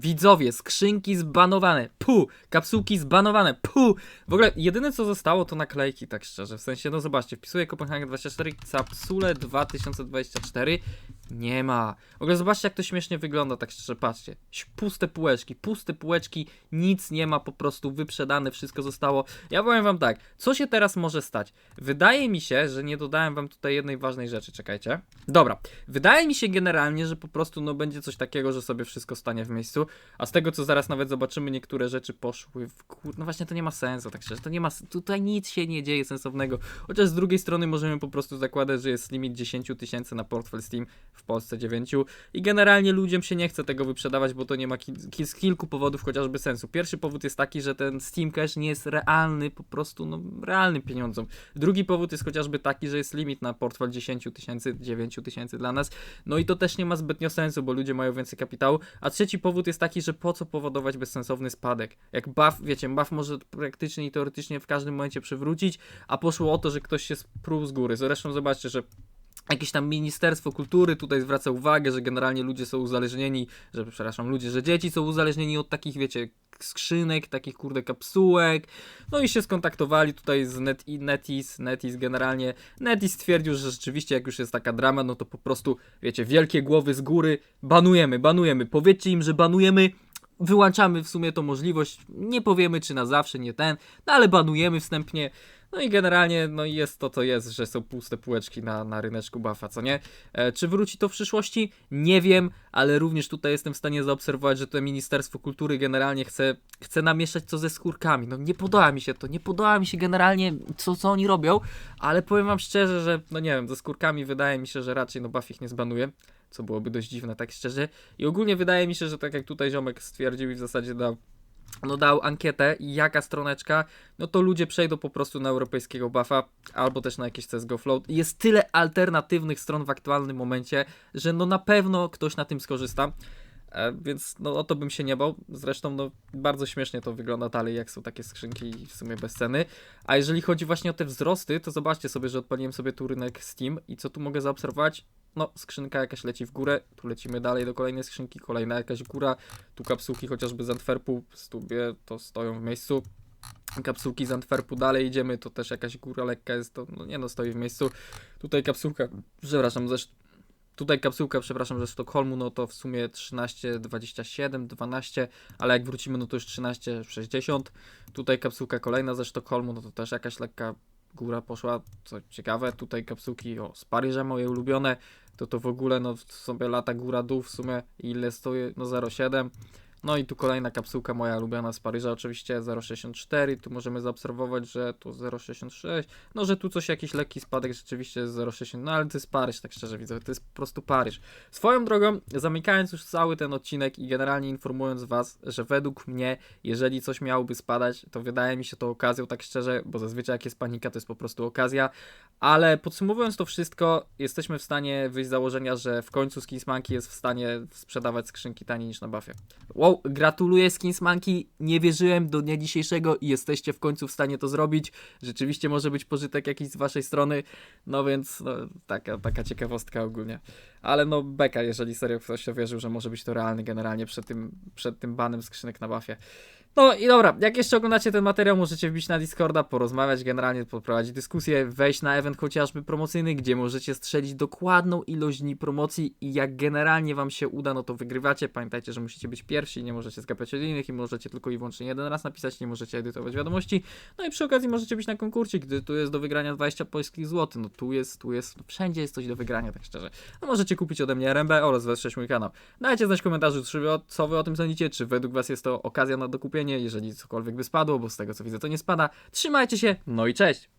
Widzowie, skrzynki zbanowane, pu, kapsułki zbanowane, pu. W ogóle jedyne co zostało to naklejki, tak szczerze. W sensie, no zobaczcie, wpisuję Kopenhagen 24, kapsule 2024. Nie ma. W ogóle zobaczcie jak to śmiesznie wygląda, tak szczerze, patrzcie. Puste półeczki, puste półeczki, nic nie ma, po prostu wyprzedane, wszystko zostało. Ja powiem wam tak, co się teraz może stać? Wydaje mi się, że nie dodałem wam tutaj jednej ważnej rzeczy, czekajcie. Dobra, wydaje mi się generalnie, że po prostu no będzie coś takiego, że sobie wszystko stanie w miejscu, a z tego co zaraz nawet zobaczymy, niektóre rzeczy poszły w kur... No właśnie to nie ma sensu, tak szczerze, to nie ma, tutaj nic się nie dzieje sensownego, chociaż z drugiej strony możemy po prostu zakładać, że jest limit 10 tysięcy na portfel Steam, w Polsce 9 i generalnie ludziom się nie chce tego wyprzedawać, bo to nie ma ki- z kilku powodów chociażby sensu. Pierwszy powód jest taki, że ten Steam Cash nie jest realny, po prostu no, realnym pieniądzom. Drugi powód jest chociażby taki, że jest limit na portfel 10 tysięcy, 9 tysięcy dla nas, no i to też nie ma zbytnio sensu, bo ludzie mają więcej kapitału. A trzeci powód jest taki, że po co powodować bezsensowny spadek? Jak buff, wiecie, buff może praktycznie i teoretycznie w każdym momencie przywrócić, a poszło o to, że ktoś się sprół z góry. Zresztą zobaczcie, że jakieś tam Ministerstwo Kultury tutaj zwraca uwagę, że generalnie ludzie są uzależnieni, że przepraszam, ludzie, że dzieci są uzależnieni od takich, wiecie, skrzynek, takich kurde kapsułek. No i się skontaktowali tutaj z Net Netis, Netis generalnie. Netis stwierdził, że rzeczywiście jak już jest taka drama, no to po prostu, wiecie, wielkie głowy z góry, banujemy, banujemy. Powiedzcie im, że banujemy, wyłączamy w sumie tą możliwość, nie powiemy czy na zawsze, nie ten, no ale banujemy wstępnie. No i generalnie no jest to, co jest, że są puste półeczki na, na ryneczku buffa, co nie? E, czy wróci to w przyszłości? Nie wiem, ale również tutaj jestem w stanie zaobserwować, że to Ministerstwo Kultury generalnie chce, chce namieszać co ze skórkami. No nie podoba mi się to, nie podoba mi się generalnie co, co oni robią, ale powiem wam szczerze, że no nie wiem, ze skórkami wydaje mi się, że raczej no buff ich nie zbanuje. Co byłoby dość dziwne, tak szczerze. I ogólnie wydaje mi się, że tak jak tutaj ziomek stwierdził i w zasadzie dał no dał ankietę jaka stroneczka, no to ludzie przejdą po prostu na europejskiego buffa albo też na jakieś CSGO Float. Jest tyle alternatywnych stron w aktualnym momencie, że no na pewno ktoś na tym skorzysta. E, więc no o to bym się nie bał. Zresztą no bardzo śmiesznie to wygląda dalej, jak są takie skrzynki w sumie bez ceny. A jeżeli chodzi właśnie o te wzrosty, to zobaczcie sobie, że odpaliłem sobie tu rynek Steam i co tu mogę zaobserwować? No, skrzynka jakaś leci w górę, tu lecimy dalej do kolejnej skrzynki, kolejna jakaś góra, tu kapsułki chociażby z Antwerpu, stubie to stoją w miejscu. Kapsułki z Antwerpu dalej idziemy, to też jakaś góra lekka jest, to no nie no, stoi w miejscu. Tutaj kapsułka, przepraszam, ze, tutaj kapsułka, przepraszam, ze Sztokholmu, no to w sumie 13, 27, 12, ale jak wrócimy, no to już 13, 60. Tutaj kapsułka kolejna ze Sztokholmu, no to też jakaś lekka góra poszła, co ciekawe, tutaj kapsułki o, z Paryża moje ulubione, to to w ogóle no sobie lata góra dół w sumie ile stoi, no 0,7 no i tu kolejna kapsułka moja ulubiona z Paryża, oczywiście 0,64. Tu możemy zaobserwować, że tu 0,66. No, że tu coś, jakiś lekki spadek rzeczywiście jest 0,60. No, ale to jest Paryż, tak szczerze widzę, to jest po prostu Paryż. Swoją drogą, zamykając już cały ten odcinek i generalnie informując Was, że według mnie, jeżeli coś miałoby spadać, to wydaje mi się to okazją, tak szczerze, bo zazwyczaj jak jest panika, to jest po prostu okazja. Ale podsumowując to wszystko, jesteśmy w stanie wyjść z założenia, że w końcu Skinsmanki jest w stanie sprzedawać skrzynki taniej niż na buffie. Wow, gratuluję Skinsmanki, nie wierzyłem do dnia dzisiejszego i jesteście w końcu w stanie to zrobić. Rzeczywiście może być pożytek jakiś z waszej strony, no więc no, taka, taka ciekawostka ogólnie. Ale no beka, jeżeli serio ktoś wierzył, że może być to realny generalnie przed tym, przed tym banem skrzynek na buffie. No i dobra, jak jeszcze oglądacie ten materiał, możecie wbić na Discorda, porozmawiać, generalnie poprowadzić dyskusję, wejść na event chociażby promocyjny, gdzie możecie strzelić dokładną ilość dni promocji i jak generalnie wam się uda, no to wygrywacie. Pamiętajcie, że musicie być pierwsi, nie możecie zgapiać od innych i możecie tylko i wyłącznie jeden raz napisać, nie możecie edytować wiadomości. No i przy okazji możecie być na konkursie, gdy tu jest do wygrania 20 polskich złotych. No tu jest, tu jest, no wszędzie jest coś do wygrania, tak szczerze. No możecie kupić ode mnie RMB oraz wesprzeć mój kanał. Dajcie znać w komentarzu, co wy o tym sądzicie, czy według was jest to okazja na dokupienie, jeżeli cokolwiek by spadło, bo z tego co widzę to nie spada. Trzymajcie się, no i cześć!